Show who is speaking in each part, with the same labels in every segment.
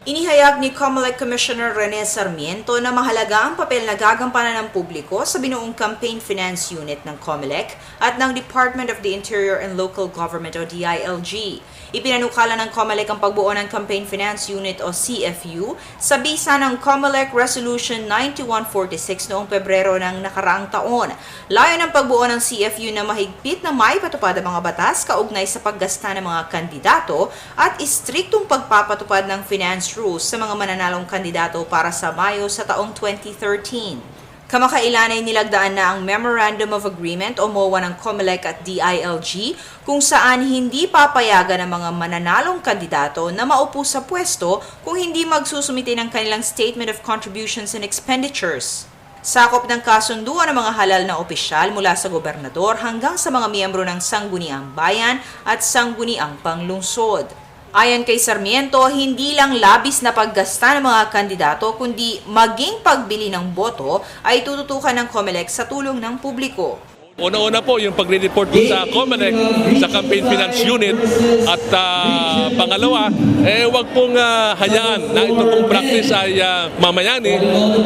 Speaker 1: Inihayag ni COMELEC Commissioner Rene Sarmiento na mahalaga ang papel na gagampanan ng publiko sa binuong Campaign Finance Unit ng COMELEC at ng Department of the Interior and Local Government o DILG. Ipinanukala ng COMELEC ang pagbuo ng Campaign Finance Unit o CFU sa bisa ng COMELEC Resolution 9146 noong Pebrero ng nakaraang taon. Layo ng pagbuo ng CFU na mahigpit na may patupad ang mga batas kaugnay sa paggasta ng mga kandidato at istriktong pagpapatupad ng finance rules sa mga mananalong kandidato para sa Mayo sa taong 2013. Kamakailan ay nilagdaan na ang Memorandum of Agreement o MOA ng COMELEC at DILG kung saan hindi papayagan ng mga mananalong kandidato na maupo sa pwesto kung hindi magsusumite ng kanilang Statement of Contributions and Expenditures. Sakop ng kasunduan ng mga halal na opisyal mula sa gobernador hanggang sa mga miyembro ng Sangguniang Bayan at Sangguniang Panglungsod. Ayon kay Sarmiento, hindi lang labis na paggasta ng mga kandidato kundi maging pagbili ng boto ay tututukan ng COMELEC sa tulong ng publiko.
Speaker 2: Una-una po yung pagre-report po sa COMELEC, sa Campaign Finance Unit at ah, pangalawa, eh wag pong ah, hayaan na ito pong practice ay ah, mamayani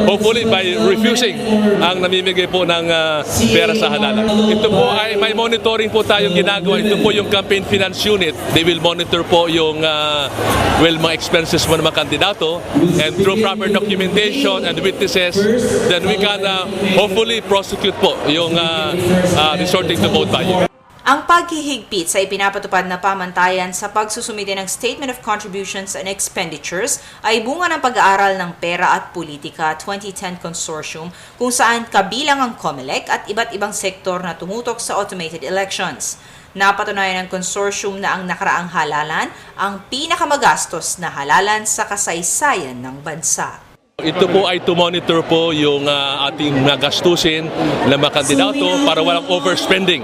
Speaker 2: hopefully by refusing ang namimigay po ng ah, pera sa halalan. Ito po ay may monitoring po tayong ginagawa. Ito po yung Campaign Finance Unit. They will monitor po yung ah, well, mga expenses mo ng mga kandidato and through proper documentation and witnesses, then we can ah, hopefully prosecute po yung ah, ah, resorting to vote buying.
Speaker 1: Ang paghihigpit sa ipinapatupad na pamantayan sa pagsusumite ng Statement of Contributions and Expenditures ay bunga ng pag-aaral ng Pera at Politika 2010 Consortium kung saan kabilang ang COMELEC at iba't ibang sektor na tumutok sa automated elections. Napatunayan ng consortium na ang nakaraang halalan ang pinakamagastos na halalan sa kasaysayan ng bansa.
Speaker 2: Ito po ay to monitor po yung ah, ating mga gastusin ng mga kandidato para walang overspending.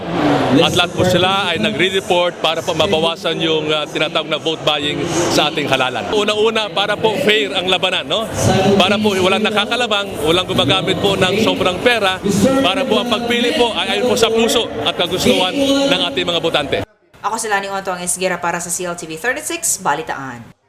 Speaker 2: At lahat po sila ay nagre-report para po mabawasan yung ah, tinatawag na vote buying sa ating halalan. Una-una, para po fair ang labanan, no? Para po walang nakakalabang, walang gumagamit po ng sobrang pera, para po ang pagpili po ay ayon po sa puso at kagustuhan ng ating mga botante.
Speaker 1: Ako si Lani Otto ang Esguera para sa CLTV 36, Balitaan.